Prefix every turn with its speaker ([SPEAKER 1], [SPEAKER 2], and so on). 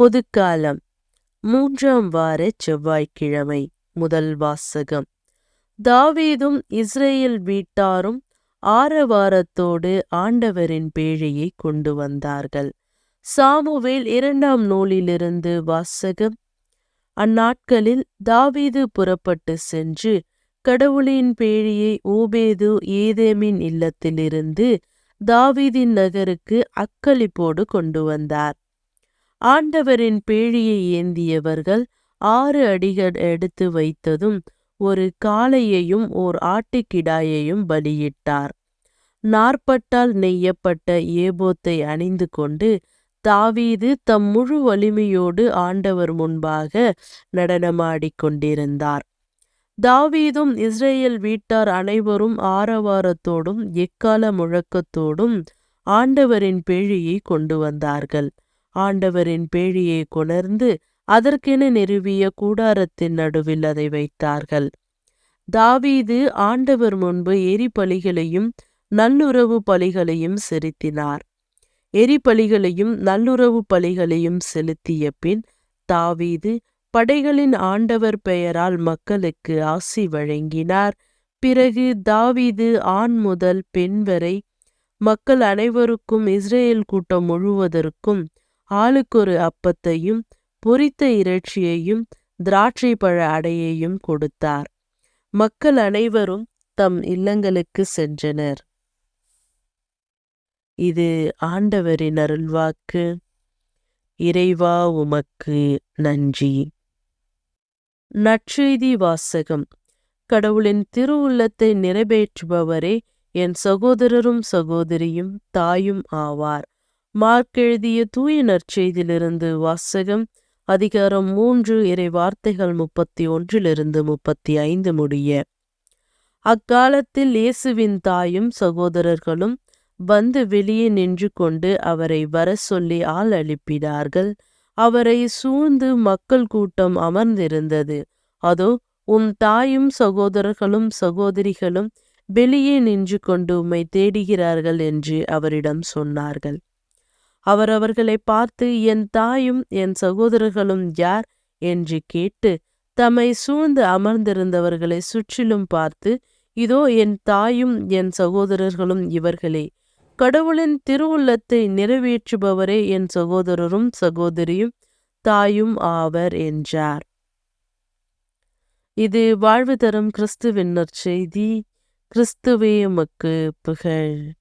[SPEAKER 1] பொதுக்காலம். மூன்றாம் வார செவ்வாய்க்கிழமை முதல் வாசகம். தாவீதும் இஸ்ரேல் வீட்டாரும் ஆரவாரத்தோடு ஆண்டவரின் பேழையை கொண்டு வந்தார்கள். சாமுவேல் இரண்டாம் நூலிலிருந்து வாசகம். அந்நாட்களில் தாவீது புறப்பட்டு சென்று கடவுளின் பேழியை ஓபேது ஏதேமின் இல்லத்திலிருந்து தாவீதின் நகருக்கு அக்களிப்போடு கொண்டு வந்தார். ஆண்டவரின் பேழியை ஏந்தியவர்கள் ஆறு அடிகள் எடுத்து வைத்ததும் ஒரு காளையையும் ஓர் ஆட்டுக்கிடாயையும் பலியிட்டார். நாற்பட்டால் நெய்யப்பட்ட ஏபோத்தை அணிந்து கொண்டு தாவீது தம் முழு வலிமையோடு ஆண்டவர் முன்பாக நடனமாடிக் கொண்டிருந்தார். தாவீதும் இஸ்ரேல் வீட்டார் அனைவரும் ஆரவாரத்தோடும் எக்கால முழக்கத்தோடும் ஆண்டவரின் பேழியை கொண்டு வந்தார்கள். ஆண்டவரின் பேழியை கொணர்ந்து அதற்கென நிறுவிய கூடாரத்தின் நடுவில் அதை வைத்தார்கள். தாவீது ஆண்டவர் முன்பு எரிபலிகளையும் நல்லுறவு பலிகளையும் செலுத்தினார். எரிபலிகளையும் நல்லுறவு பலிகளையும் செலுத்திய பின் தாவீது படைகளின் ஆண்டவர் பெயரால் மக்களுக்கு ஆசி வழங்கினார். பிறகு தாவீது ஆண் முதல் பெண் வரை மக்கள் அனைவருக்கும் இஸ்ரேல் கூட்டம் முழுவதற்கும் ஆளுக்கொரு அப்பத்தையும் பொரித்த இறைச்சியையும் திராட்சை பழ அடையையும் கொடுத்தார். மக்கள் அனைவரும் தம் இல்லங்களுக்கு சென்றனர். இது ஆண்டவரின் அருள்வாக்கு. இறைவா உமக்கு நன்றி. நற்செய்தி வாசகம். கடவுளின் திருவுள்ளத்தை நிறைவேற்றுபவரே என் சகோதரரும் சகோதரியும் தாயும் ஆவார். மார்க் எழுதிய தூய நற்செய்தியிலிருந்து வாசகம் அதிகாரம் மூன்று இறை வார்த்தைகள் முப்பத்தி ஒன்றிலிருந்து முப்பத்தி ஐந்து முடிய. அக்காலத்தில் இயேசுவின் தாயும் சகோதரர்களும் வந்து வெளியே நின்று கொண்டு அவரை வர சொல்லி ஆள் அளிப்பினார்கள். அவரை சூழ்ந்து மக்கள் கூட்டம் அமர்ந்திருந்தது. அதோ உம் தாயும் சகோதரர்களும் சகோதரிகளும் வெளியே நின்று கொண்டு உம்மை தேடுகிறார்கள் என்று அவரிடம் சொன்னார்கள். அவர் அவர்களை பார்த்து என் தாயும் என் சகோதரர்களும் யார்? என்று கேட்டு தம்மை சூழ்ந்து அமர்ந்திருந்தவர்களை சுற்றிலும் பார்த்து இதோ என் தாயும் என் சகோதரர்களும் இவர்களே. கடவுளின் திருவுள்ளத்தை நிறைவேற்றுபவரே என் சகோதரரும் சகோதரியும் தாயும் ஆவர் என்றார். இது வாழ்வு தரும் கிறிஸ்துவின் நற்செய்தி. கிறிஸ்துவே உமக்கு புகழ்.